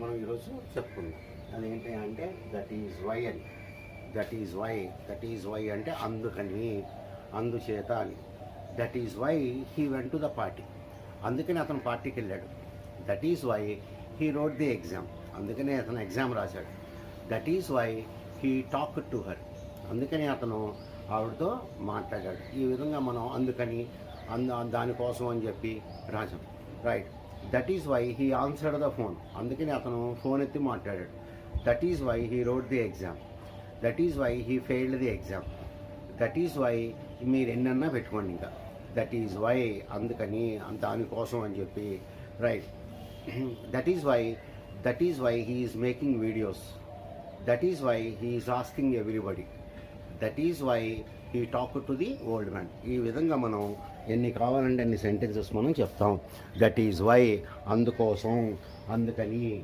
మనం ఈరోజు చెప్పుకుందాం. అదేంటి అంటే దట్ ఈజ్ వై అని. That is why that is why అంటే అందుకని అందుచేత అని. That is why he went to the party అందుకని అతను పార్టీకి వెళ్ళాడు. That is why he wrote the exam అందుకనే అతను ఎగ్జామ్ రాశాడు. That is why he talk to her అందుకని అతను ఆవిడతో మాట్లాడాడు. ఈ విధంగా మనం అందుకని అంద దానికోసం అని చెప్పి Rajam right that is why he answered the phone అందుకని అతను ఫోన్ ఎత్తి మాట్లాడాడు. That is why he wrote the exam that is why he failed the exam that is why మీరు ఎన్నన్నా పెట్టుకోండి ఇంకా. దట్ ఈజ్ వై అందుకని దానికోసం అని చెప్పి right that is why that is why he is making videos that is why he is asking everybody that is why he talk to the old man ఈ విధంగా మనం ఎన్ని కావాలంటే అన్ని సెంటెన్సెస్ మనం చెప్తాం. దట్ ఈజ్ వై అందుకోసం అందుకని